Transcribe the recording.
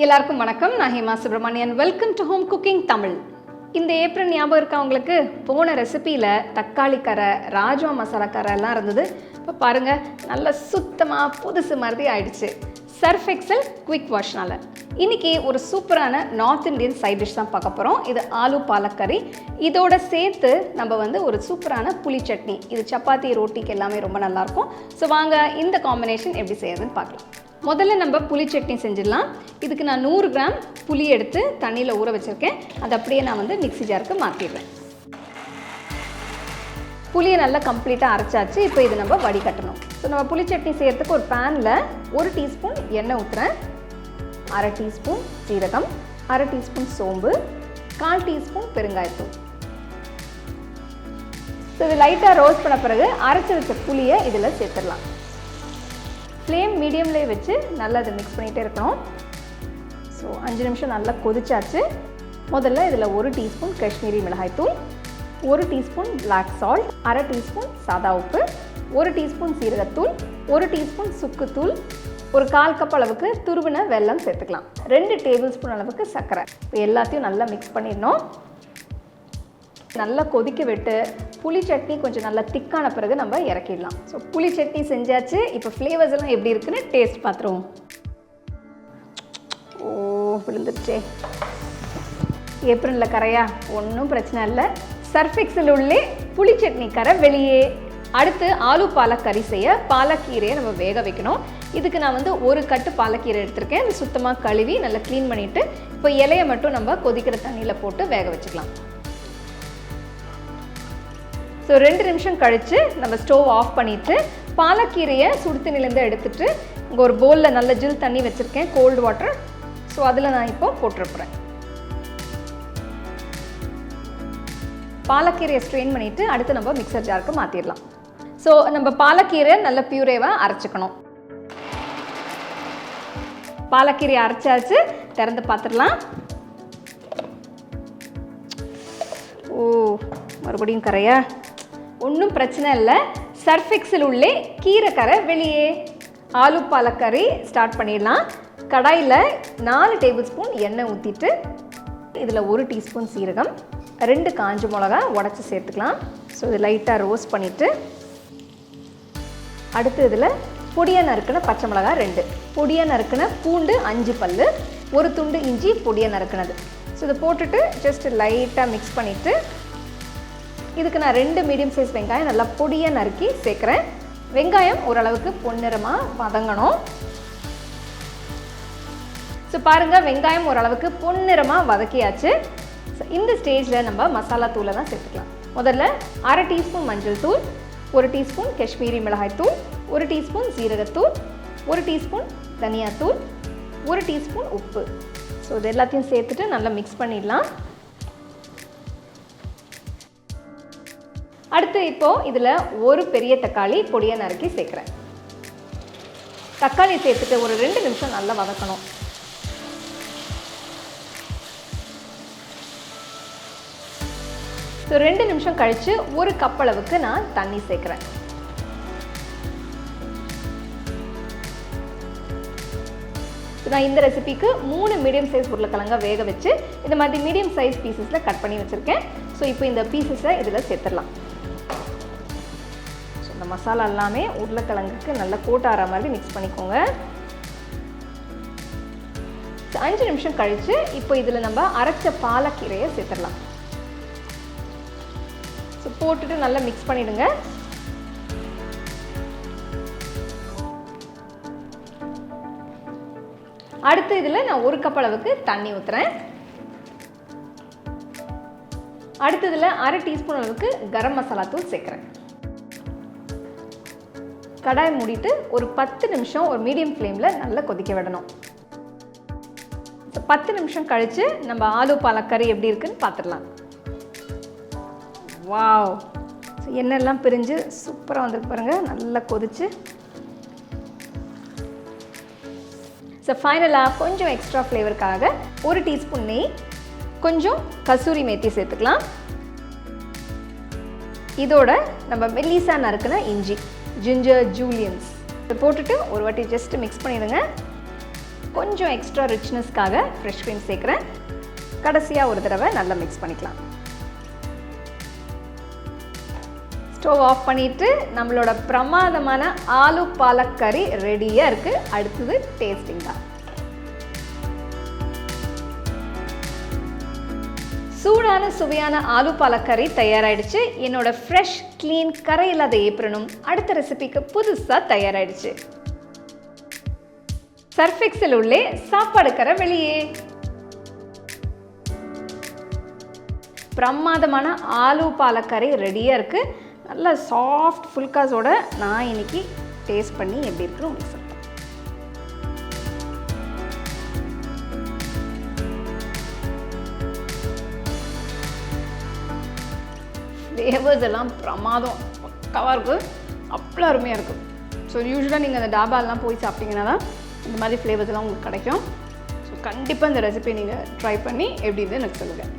எல்லாருக்கும் வணக்கம். நான் Hema Subramanian welcome to home cooking Tamil இந்த ஏப்ரல் ஞாபகம் இருக்கா உங்களுக்கு? போன ரெசிபியில் தக்காளி கரை ராஜ்மா மசாலா கரை எல்லாம் இருந்தது. இப்போ பாருங்கள் நல்ல சுத்தமாக புதுசு மாதிரி ஆயிடுச்சு. சர்ஃப் எக்ஸல் குவிக் வாஷ்னால் இன்றைக்கி ஒரு சூப்பரான நார்த் இந்தியன் சைட் டிஷ் தான் பார்க்க போகிறோம் இது ஆலு பாலக்கறி. இதோட சேர்த்து நம்ம வந்து ஒரு சூப்பரான புளி சட்னி. இது சப்பாத்தி ரோட்டிக்கு எல்லாமே ரொம்ப நல்லாயிருக்கும் ஸோ வாங்க இந்த காம்பினேஷன் எப்படி செய்யறதுன்னு பார்க்கலாம். முதல்ல நம்ம புளி சட்னி செஞ்சிடலாம். இதுக்கு நான் நூறு கிராம் புளி எடுத்து தண்ணியில் ஊற வச்சுருக்கேன். அதை அப்படியே நான் வந்து மிக்ஸி ஜாருக்கு மாற்றிடுறேன் புளியை நல்லா கம்ப்ளீட்டாக அரைச்சாச்சு. இப்போ இது நம்ம வடிகட்டணும். ஸோ நம்ம புளி சட்னி செய்கிறதுக்கு ஒரு பேனில் ஒரு டீஸ்பூன் எண்ணெய் ஊற்றுறேன் அரை டீஸ்பூன் சீரகம் அரை டீஸ்பூன் சோம்பு கால் டீஸ்பூன் பெருங்காயத்தூள். ஸோ இது லைட்டாக ரோஸ்ட் பண்ண பிறகு அரைச்சி வச்ச புளியை இதில் சேர்த்துடலாம். ஃப்ளேம் மீடியம்லேயே வச்சு நல்லா அதை மிக்ஸ் பண்ணிகிட்டே இருக்கணும். ஸோ அஞ்சு நிமிஷம் நல்லா கொதிச்சாச்சு. முதல்ல இதில் ஒரு டீஸ்பூன் காஷ்மீரி மிளகாய்த்தூள் ஒரு டீஸ்பூன் பிளாக் சால்ட் அரை டீஸ்பூன் சாதா உப்பு ஒரு டீஸ்பூன் சீரகத்தூள் ஒரு டீஸ்பூன் சுக்குத்தூள் ஒரு கால் கப் அளவுக்கு துருவின வெல்லம் சேர்த்துக்கலாம். ரெண்டு டேபிள் ஸ்பூன் அளவுக்கு சர்க்கரை. எல்லாத்தையும் நல்லா மிக்ஸ் பண்ணிடணும். நல்லா கொதிக்க விட்டு புளி சட்னி கொஞ்சம் நல்லா திக்கான பிறகு நம்ம இறக்கிடலாம். ஸோ புளி சட்னி செஞ்சாச்சு. இப்போ ஃப்ளேவர்ஸ் எல்லாம் எப்படி இருக்குன்னு டேஸ்ட் பார்த்துருவோம். ஓ விழுந்துருச்சே. ஏப்ரலில் கரையா? ஒன்றும் பிரச்சனை இல்லை. சர்ஃபிக்ஸில் உள்ளே புளி சட்னி கரை வெளியே. அடுத்து ஆலு பாலக் கறி செய்ய பாலக்கீரையை நம்ம வேக வைக்கணும். இதுக்கு நான் வந்து ஒரு கட்டு பாலக்கீரை எடுத்திருக்கேன். அது சுத்தமாக கழுவி நல்லா க்ளீன் பண்ணிவிட்டு இப்போ இலையை மட்டும் நம்ம கொதிக்கிற தண்ணியில் போட்டு வேக வச்சுக்கலாம். ஸோ ரெண்டு நிமிஷம் கழித்து நம்ம ஸ்டோவ் ஆஃப் பண்ணிவிட்டு பாலக்கீரையை சுடு தண்ணிலேருந்து எடுத்துட்டு இங்கே ஒரு பவுலில் நல்ல ஜில் தண்ணி வச்சுருக்கேன் கோல்டு வாட்டர் ஸோ அதில் நான் இப்போ போட்டிருப்பேன் பாலக்கீரையை ஸ்ட்ரெயின் பண்ணிவிட்டு அடுத்து நம்ம மிக்சர் ஜாருக்கு மாற்றிடலாம் ஸோ நம்ம பாலக்கீரை நல்ல பியூரேவாக அரைச்சிக்கணும். பாலக்கீரை அரைச்சாச்சு திறந்து பார்த்துடலாம் ஓ மறுபடியும் கரையா? ஒன்றும் பிரச்சனை இல்லை. சர்ஃபெக்ஸில் உள்ளே கீரை கரை வெளியே. ஆலு பாலக்கறி ஸ்டார்ட் பண்ணிடலாம். கடாயில் நாலு டேபிள் ஸ்பூன் எண்ணெய் ஊற்றிட்டு இதில் ஒரு டீஸ்பூன் சீரகம் ரெண்டு காஞ்ச மிளகா உடச்சி சேர்த்துக்கலாம். ஸோ இது லைட்டாக ரோஸ்ட் பண்ணிவிட்டு அடுத்து இதில் பொடியாக நறுக்கின பச்சை மிளகா ரெண்டு. பொடியாக நறுக்கின பூண்டு அஞ்சு பல் ஒரு துண்டு இஞ்சி பொடியாக நறுக்கினது. ஸோ இதை போட்டுட்டு ஜஸ்ட் லைட்டாக மிக்ஸ் பண்ணிவிட்டு இதுக்கு நான் ரெண்டு மீடியம் சைஸ் வெங்காயம் நல்லா பொடியை நறுக்கி சேர்க்குறேன். வெங்காயம் ஓரளவுக்கு பொன்னிறமாக வதங்கணும். ஸோ பாருங்கள் வெங்காயம் ஓரளவுக்கு பொன்னிறமாக வதக்கியாச்சு. ஸோ இந்த ஸ்டேஜில் நம்ம மசாலா தூளை தான் சேர்த்துக்கலாம். முதல்ல அரை டீஸ்பூன் மஞ்சள் தூள் ஒரு டீஸ்பூன் காஷ்மீரி மிளகாய் தூள் ஒரு டீஸ்பூன் ஜீரகத்தூள் ஒரு டீஸ்பூன் தனியாத்தூள் ஒரு டீஸ்பூன் உப்பு. ஸோ இது எல்லாத்தையும் சேர்த்துட்டு நல்லா மிக்ஸ் பண்ணிடலாம். அடுத்து இப்போது இதில் ஒரு பெரிய தக்காளி பொடியை நறுக்கி சேர்க்குறேன். தக்காளி சேர்த்துட்டு ஒரு ரெண்டு நிமிஷம் நல்லா வதக்கணும். ஸோ ரெண்டு நிமிஷம் கழித்து ஒரு கப் அளவுக்கு நான் தண்ணி சேர்க்குறேன். நான் இந்த ரெசிபிக்கு மூணு மீடியம் சைஸ் உருளைக்கிழங்க வேக வச்சு இந்த மாதிரி மீடியம் சைஸ் பீசஸில் கட் பண்ணி வச்சுருக்கேன். ஸோ இப்போ இந்த பீசஸை இதில் சேர்த்துடலாம். மசாலா எல்லாமே உருளைக்கிழங்குக்கு நல்லா கோட் மாதிரி மிக்ஸ் பண்ணிக்கோங்க. அஞ்சு நிமிஷம் கழித்து இப்போ இதில் நம்ம அரைச்ச பாலக்கீரையை சேர்த்துடலாம். ஸோ போட்டுட்டு நல்லா மிக்ஸ் பண்ணிவிடுங்க அடுத்து இதில் நான் ஒரு கப் அளவுக்கு தண்ணி ஊற்றுறேன் அடுத்ததில் அரை டீஸ்பூன் அளவுக்கு கரம் மசாலா தூள் சேர்க்குறேன். கடாய் மூடிட்டு ஒரு பத்து நிமிஷம் ஒரு மீடியம் ஃப்ளேமில் நல்லா கொதிக்க விடணும். பத்து நிமிஷம் கழித்து நம்ம ஆலு பாலக்கறி எப்படி இருக்குன்னு பார்த்துடலாம் வாவ். ஸோ எண்ணெய்லாம் பிரிஞ்சு சூப்பராக வந்துருக்கு பாருங்கள் நல்லா கொதிச்சு. ஸோ ஃபைனலாக கொஞ்சம் எக்ஸ்ட்ரா ஃப்ளேவருக்காக ஒரு டீஸ்பூன் நெய் கொஞ்சம் கசூரி மேத்தி சேர்த்துக்கலாம். இதோட நம்ம மெல்லிசா நறுக்குன இஞ்சி. ஜிஞ்சர் ஜூலியன்ஸ் இதை போட்டுட்டு ஒரு வாட்டி ஜஸ்ட் மிக்ஸ் பண்ணிடுங்க. கொஞ்சம் எக்ஸ்ட்ரா ரிச்னஸ்க்காக ஃப்ரெஷ் க்ரீம் சேர்க்குறேன். கடைசியாக ஒரு தடவை நல்லா மிக்ஸ் பண்ணிக்கலாம். ஸ்டவ் ஆஃப் பண்ணிவிட்டு நம்மளோட பிரமாதமான ஆலு பாலக் கறி ரெடியாக இருக்குது அடுத்தது டேஸ்டிங் தான். சூடான சுவையான ஆலு பாலக்கறி தயாராகிடுச்சு என்னோட ஃப்ரெஷ் க்ளீன் கரை இல்லாத ஏப்ரனும் அடுத்த ரெசிபிக்கு புதுசாக தயாராகிடுச்சு சர்ஃபெக்ஸில் உள்ளே சாப்பாடு கரை வெளியே. பிரமாதமான ஆலு பாலக்கறி ரெடியாக இருக்குது நல்ல சாஃப்ட் ஃபுல்காஸோட நான் இன்னைக்கு டேஸ்ட் பண்ணி எப்படி இருக்குன்னு ஃப்ளேவர்ஸ் எல்லாம் பிரமாதம் பக்காவாக இருக்கும் அவ்வளோ அருமையாக இருக்கும் ஸோ யூஸ்வலாக நீங்கள் அந்த டாபாலாம் போய் சாப்பிட்டீங்கன்னா தான் இந்த மாதிரி ஃப்ளேவர்ஸ் எல்லாம் உங்களுக்கு கிடைக்கும். ஸோ கண்டிப்பாக இந்த ரெசிபி நீங்கள் ட்ரை பண்ணி எப்படி இருந்து எனக்கு சொல்லுங்கள்